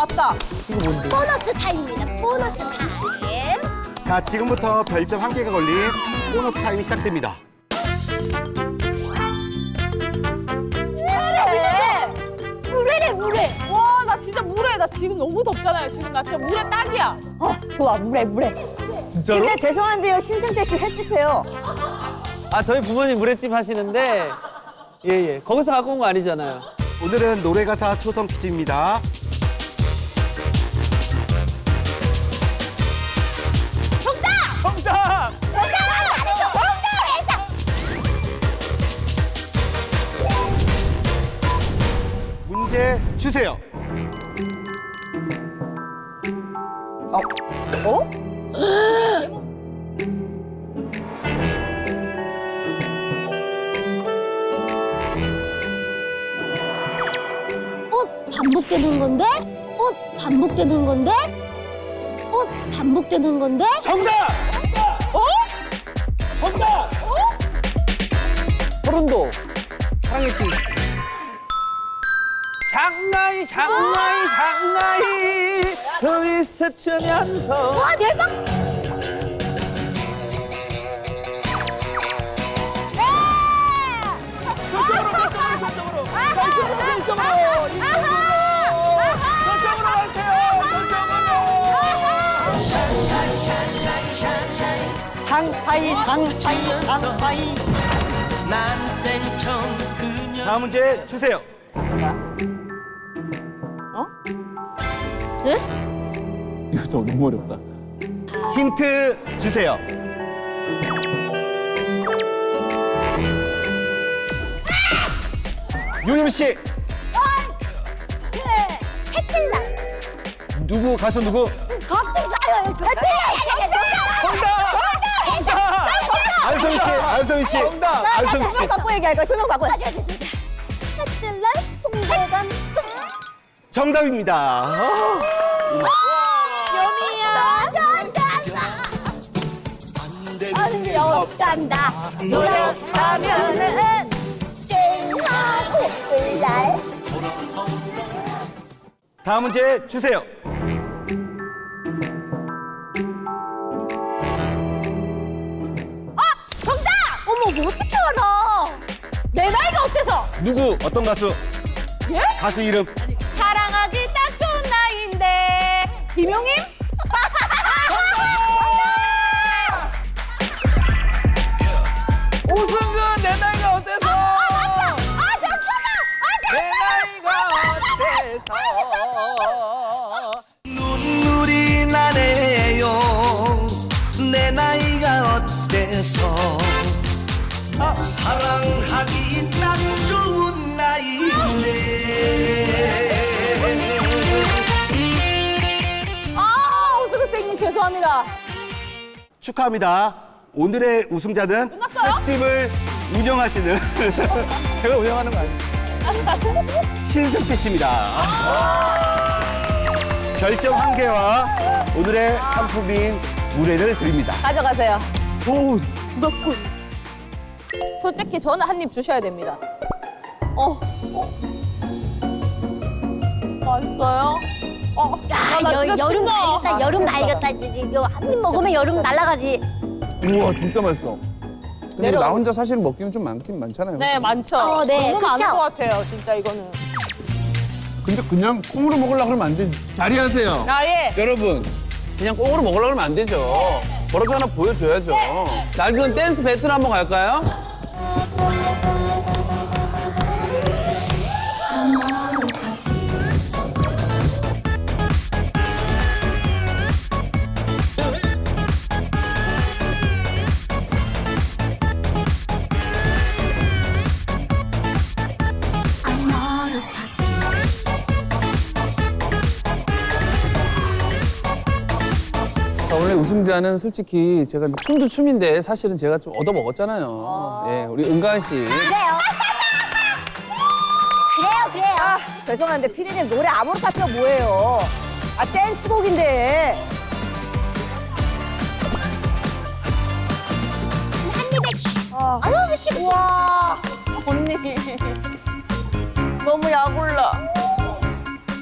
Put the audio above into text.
왔다. 보너스 타임입니다. 보너스 타임. 자, 지금부터 별점 한 개가 걸린 보너스 타임이 시작됩니다. 물회래 물회. 와, 나 진짜 물에 나 지금 너무 덥잖아요. 지금 나 진짜 물에 딱이야. 어, 좋아, 물에, 물에. 진짜로? 근데 죄송한데요, 신승태 씨 횟집해요. 아 저희 부모님 물회집 하시는데 예예 거기서 갖고 온 거 아니잖아요. 오늘은 노래 가사 초성 퀴즈입니다. 문제 주세요. 어? 반복되는 건데? 어? 반복되는 건데? 어? 반복되는 건데? 정답! 어? 정답! 서른도 사랑의 길. 장나이 장나이 장나이. 트위스트 추면서. 와 대박! 상하이, 상하이, 상하이. 난생처음 그녀. 다음 문제 주세요. 이거 저 너무 어렵다. 힌트 주세요. 유임 씨, 그래 해뜰라 누구 가수 누구? 갑자기 아유 해뜰라 정답! 정답! 안성 씨, 안성 씨. 정답. 안성 씨. 설명 갖고 얘기할 거야, 설명 갖고. 해뜰라 송대관 정답입니다. 어. 여미야 안돼 없단다 노력하면은 쨍하고 다음 문제 주세요. 정답! 어머 뭐 어떻게 알아 내 나이가 어때서? 누구 어떤 가수? 예? 가수 이름? 사랑하기 딱 좋은 나이인데 김용임? 오승근 내 나이가 어때서? 아 잠깐만 내 나이가 어때서? 눈물이 나네요 내 나이가 어때서 사랑하기 죄송합니다. 축하합니다. 오늘의 우승자는 끝났어요? 횟집을 운영하시는 제가 운영하는 거 아니에요? 신승태 씨입니다. 별점 한 개와 오늘의 상품인 물회를 드립니다. 가져가세요. 오, 솔직히 저는 한 입 주셔야 됩니다. 어. 맛있어요? 어, 아, 나 여, 진짜 여름 신나. 날겠다 여름 날겠다 진짜 이거 한 입 먹으면 여름 날아가지 우와 진짜 맛있어. 근데 내려가고 나 혼자 사실 먹기는 좀 많긴 많잖아요. 네, 그죠? 많죠. 어, 네, 너무 많은 그쵸? 것 같아요, 진짜 이거는. 근데 그냥 콩으로 먹으려고 그러면 안 돼. 자리하세요. 아, 예. 여러분 그냥 꽁으로 먹으려고 하면 안 되죠. 뭐라도 하나 보여줘야죠. 낡은 댄스 배틀 한번 갈까요? 자, 원래 우승자는 솔직히 제가 춤도 춤인데 사실은 제가 좀 얻어 먹었잖아요. 예, 우리 은가은 씨. 그래요 그래요 그래요 아, 죄송한데 피디님 노래 아모르 파트가 뭐예요? 아, 댄스곡인데. 한 입에 아, 아유 미치겠어 와, 언니. 너무 약올라.